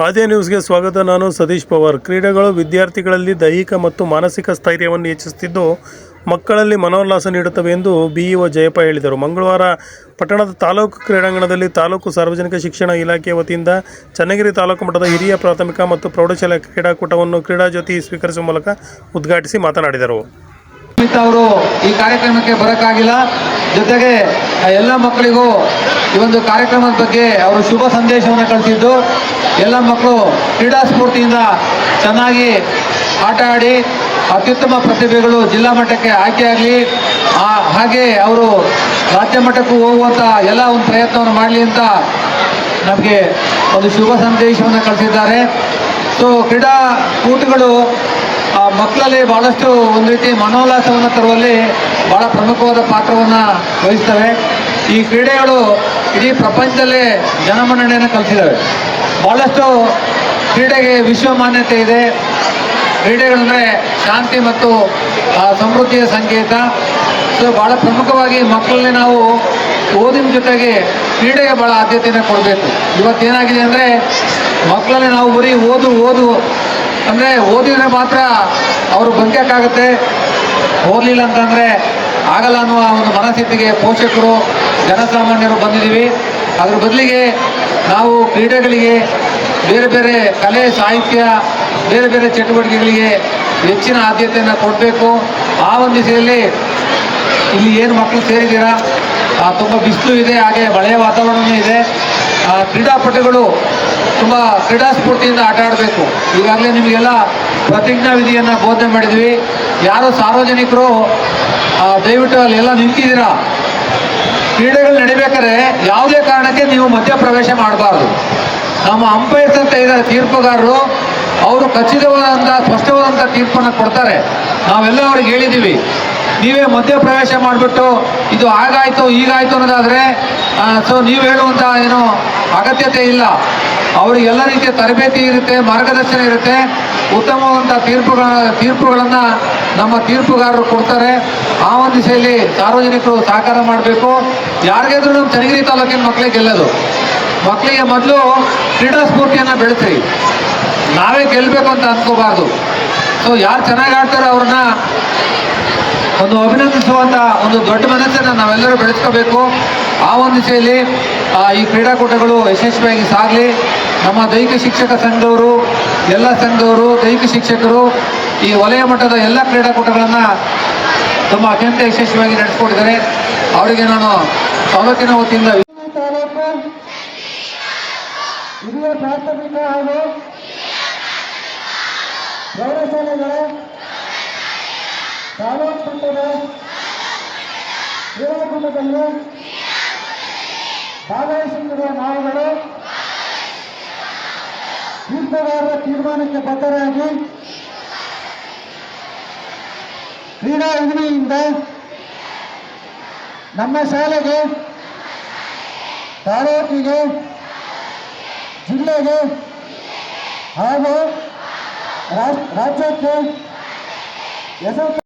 ಆದ್ಯ ನ್ಯೂಸ್ಗೆ ಸ್ವಾಗತ. ನಾನು ಸತೀಶ್ ಪವಾರ್. ಕ್ರೀಡೆಗಳು ವಿದ್ಯಾರ್ಥಿಗಳಲ್ಲಿ ದೈಹಿಕ ಮತ್ತು ಮಾನಸಿಕ ಸ್ಥೈರ್ಯವನ್ನು ಹೆಚ್ಚಿಸುತ್ತಿದ್ದು, ಮಕ್ಕಳಲ್ಲಿ ಮನೋಲ್ಲಾಸ ನೀಡುತ್ತವೆ ಎಂದು ಬಿಇಒ ಜಯಪ್ಪ ಹೇಳಿದರು. ಮಂಗಳವಾರ ಪಟ್ಟಣದ ತಾಲೂಕು ಕ್ರೀಡಾಂಗಣದಲ್ಲಿ ತಾಲೂಕು ಸಾರ್ವಜನಿಕ ಶಿಕ್ಷಣ ಇಲಾಖೆಯ ವತಿಯಿಂದ ಚನ್ನಗಿರಿ ತಾಲೂಕು ಮಟ್ಟದ ಹಿರಿಯ ಪ್ರಾಥಮಿಕ ಮತ್ತು ಪ್ರೌಢಶಾಲೆ ಕ್ರೀಡಾಕೂಟವನ್ನು ಕ್ರೀಡಾ ಜ್ಯೋತಿ ಸ್ವೀಕರಿಸುವ ಮೂಲಕ ಉದ್ಘಾಟಿಸಿ ಮಾತನಾಡಿದರು. ಅವರು ಈ ಕಾರ್ಯಕ್ರಮಕ್ಕೆ ಬರೋಕ್ಕಾಗಿಲ್ಲ. ಜೊತೆಗೆ ಎಲ್ಲ ಮಕ್ಕಳಿಗೂ ಈ ಒಂದು ಕಾರ್ಯಕ್ರಮದ ಬಗ್ಗೆ ಅವರು ಶುಭ ಸಂದೇಶವನ್ನು ಕಳಿಸಿದ್ದು, ಎಲ್ಲ ಮಕ್ಕಳು ಕ್ರೀಡಾ ಸ್ಫೂರ್ತಿಯಿಂದ ಚೆನ್ನಾಗಿ ಆಟ ಆಡಿ ಅತ್ಯುತ್ತಮ ಪ್ರತಿಭೆಗಳು ಜಿಲ್ಲಾ ಮಟ್ಟಕ್ಕೆ ಆಯ್ಕೆಯಾಗಲಿ ಹಾಗೆ ಅವರು ರಾಜ್ಯ ಮಟ್ಟಕ್ಕೂ ಹೋಗುವಂಥ ಎಲ್ಲ ಒಂದು ಪ್ರಯತ್ನವನ್ನು ಮಾಡಲಿ ಅಂತ ನಮಗೆ ಒಂದು ಶುಭ ಸಂದೇಶವನ್ನು ಕಳಿಸಿದ್ದಾರೆ. ಸೊ ಕ್ರೀಡಾಕೂಟಗಳು ಮಕ್ಕಳಲ್ಲಿ ಭಾಳಷ್ಟು ಒಂದು ರೀತಿ ಮನೋಲ್ಲಾಸವನ್ನು ತರುವಲ್ಲಿ ಬಹಳ ಪ್ರಮುಖವಾದ ಪಾತ್ರವನ್ನು ವಹಿಸ್ತವೆ. ಈ ಕ್ರೀಡೆಗಳು ಇಡೀ ಪ್ರಪಂಚದಲ್ಲೇ ಜನಮನ್ನಣೆಯನ್ನು ಕಲಿಸಿದ್ದಾವೆ ಬಹಳಷ್ಟು ಕ್ರೀಡೆಗೆ ವಿಶ್ವ ಮಾನ್ಯತೆ ಇದೆ. ಕ್ರೀಡೆಗಳಂದರೆ ಶಾಂತಿ ಮತ್ತು ಸಮೃದ್ಧಿಯ ಸಂಕೇತ. ಸೊ ಭಾಳ ಪ್ರಮುಖವಾಗಿ ಮಕ್ಕಳಲ್ಲಿ ನಾವು ಓದಿನ ಜೊತೆಗೆ ಕ್ರೀಡೆಗೆ ಭಾಳ ಆದ್ಯತೆಯನ್ನು ಕೊಡಬೇಕು. ಇವತ್ತೇನಾಗಿದೆ ಅಂದರೆ ಮಕ್ಕಳಲ್ಲಿ ನಾವು ಬರೀ ಓದು ಓದು. ಅಂದರೆ ಓದಿದರೆ ಮಾತ್ರ ಅವರು ಬದುಕಕ್ಕಾಗತ್ತೆ ಓದಲಿಲ್ಲ ಅಂತಂದರೆ ಆಗಲ್ಲ ಅನ್ನುವ ಒಂದು ಮನಸ್ಥಿತಿಗೆ ಪೋಷಕರು, ಜನಸಾಮಾನ್ಯರು ಬಂದಿದ್ದೀವಿ. ಅದ್ರ ಬದಲಿಗೆ ನಾವು ಕ್ರೀಡೆಗಳಿಗೆ ಬೇರೆ ಬೇರೆ ಕಲೆ, ಸಾಹಿತ್ಯ, ಬೇರೆ ಬೇರೆ ಚಟುವಟಿಕೆಗಳಿಗೆ ಹೆಚ್ಚಿನ ಆದ್ಯತೆಯನ್ನು ಕೊಡಬೇಕು. ಆ ಒಂದು ದಿಸೆಯಲ್ಲಿ ಇಲ್ಲಿ ಏನು ಮಕ್ಕಳು ಸೇರಿದ್ದೀರಾ? ತುಂಬ ಬಿಸಿಲು ಇದೆ, ಹಾಗೆ ಮಳೆಯ ವಾತಾವರಣವೂ ಇದೆ. ಕ್ರೀಡಾಪಟುಗಳು ತುಂಬ ಕ್ರೀಡಾ ಸ್ಫೂರ್ತಿಯಿಂದ ಆಟ ಆಡಬೇಕು. ಈಗಾಗಲೇ ನಿಮಗೆಲ್ಲ ಪ್ರತಿಜ್ಞಾ ವಿಧಿಯನ್ನು ಬೋಧನೆ ಮಾಡಿದ್ವಿ. ಯಾರು ಸಾರ್ವಜನಿಕರು ದಯವಿಟ್ಟು ಎಲ್ಲ ನಿಂತಿದ್ದೀರಾ? ಕ್ರೀಡೆಗಳು ನಡಿಬೇಕಾದ್ರೆ ಯಾವುದೇ ಕಾರಣಕ್ಕೆ ನೀವು ಮಧ್ಯಪ್ರವೇಶ ಮಾಡಬಾರ್ದು. ನಮ್ಮ ಅಂಪೈರ್ಸ್ ಅಂತ ಇದ್ದಾರೆ ತೀರ್ಪುಗಾರರು, ಅವರು ಖಚಿತವಾದಂಥ ಸ್ಪಷ್ಟವಾದಂಥ ತೀರ್ಪನ್ನು ಕೊಡ್ತಾರೆ. ನಾವೆಲ್ಲ ಅವ್ರಿಗೆ ಹೇಳಿದ್ದೀವಿ. ನೀವೇ ಮಧ್ಯಪ್ರವೇಶ ಮಾಡಿಬಿಟ್ಟು, ಇದು ಹಾಗಾಯಿತು ಈಗಾಯಿತು ಅನ್ನೋದಾದರೆ ಸೊ ನೀವು ಹೇಳುವಂಥ ಏನು ಅಗತ್ಯತೆ ಇಲ್ಲ. ಅವ್ರಿಗೆ ಎಲ್ಲ ರೀತಿಯ ತರಬೇತಿ ಇರುತ್ತೆ, ಮಾರ್ಗದರ್ಶನ ಇರುತ್ತೆ. ಉತ್ತಮವಾದಂಥ ತೀರ್ಪುಗಳ ತೀರ್ಪುಗಳನ್ನು ನಮ್ಮ ತೀರ್ಪುಗಾರರು ಕೊಡ್ತಾರೆ. ಆ ಒಂದು ದಿಸೆಯಲ್ಲಿ ಸಾರ್ವಜನಿಕರು ಸಹಕಾರ ಮಾಡಬೇಕು. ಯಾರಿಗಾದ್ರೂ ನಮ್ಮ ಚನ್ನಗಿರಿ ತಾಲೂಕಿನ ಮಕ್ಕಳಿಗೆ ಗೆಲ್ಲೋದು. ಮಕ್ಕಳಿಗೆ ಮೊದಲು ಕ್ರೀಡಾ ಸ್ಫೂರ್ತಿಯನ್ನು ಬೆಳೆಸ್ರಿ. ನಾವೇ ಗೆಲ್ಲಬೇಕು ಅಂತ ಅನ್ಕೋಬಾರ್ದು. ಸೊ ಯಾರು ಚೆನ್ನಾಗಿ ಆಡ್ತಾರೆ ಅವ್ರನ್ನ ಒಂದು ಅಭಿನಂದಿಸುವಂಥ ಒಂದು ದೊಡ್ಡ ಮನಸ್ಸನ್ನು ನಾವೆಲ್ಲರೂ ಬೆಳೆಸ್ಕೋಬೇಕು. ಆ ಒಂದು ದಿಸೆಯಲ್ಲಿ ಆ, ಈ ಕ್ರೀಡಾಕೂಟಗಳು ಯಶಸ್ವಿಯಾಗಿ ಸಾಗಲಿ. ನಮ್ಮ ದೈಹಿಕ ಶಿಕ್ಷಕ ಸಂಘದವರು, ಎಲ್ಲ ಸಂಘದವರು, ದೈಹಿಕ ಶಿಕ್ಷಕರು ಈ ವಲಯ ಮಟ್ಟದ ಎಲ್ಲ ಕ್ರೀಡಾಕೂಟಗಳನ್ನು ತುಂಬ ಅತ್ಯಂತ ಯಶಸ್ವಿಯಾಗಿ ನಡೆಸ್ಕೊಟ್ಟಿದ್ದಾರೆ. ಅವರಿಗೆ ನಾನು ತಾಲೂಕಿನ ವತಿಯಿಂದ ಹಿರಿಯ ಪ್ರಾಥಮಿಕ ಹಾಗೂ ಪ್ರೌಢಶಾಲೆಗಳ ತಾಲೂಕು ಮಟ್ಟದ ಕ್ರೀಡಾಕೂಟದಲ್ಲಿ ಭಾಗವಹಿಸುತ್ತಿರುವ ನಾವುಗಳು ತೀರ್ಪುಗಾರರ ತೀರ್ಮಾನಕ್ಕೆ ಬದ್ಧರಾಗಿ ಕ್ರೀಡಾ ಯೋಜನೆಯಿಂದ ನಮ್ಮ ಶಾಲೆಗೆ ತಾಲೂಕಿಗೆ ಜಿಲ್ಲೆಗೆ ಹಾಗೂ ರಾಜ್- ರಾಜ್ಯಕ್ಕೆ ಹೆಸರು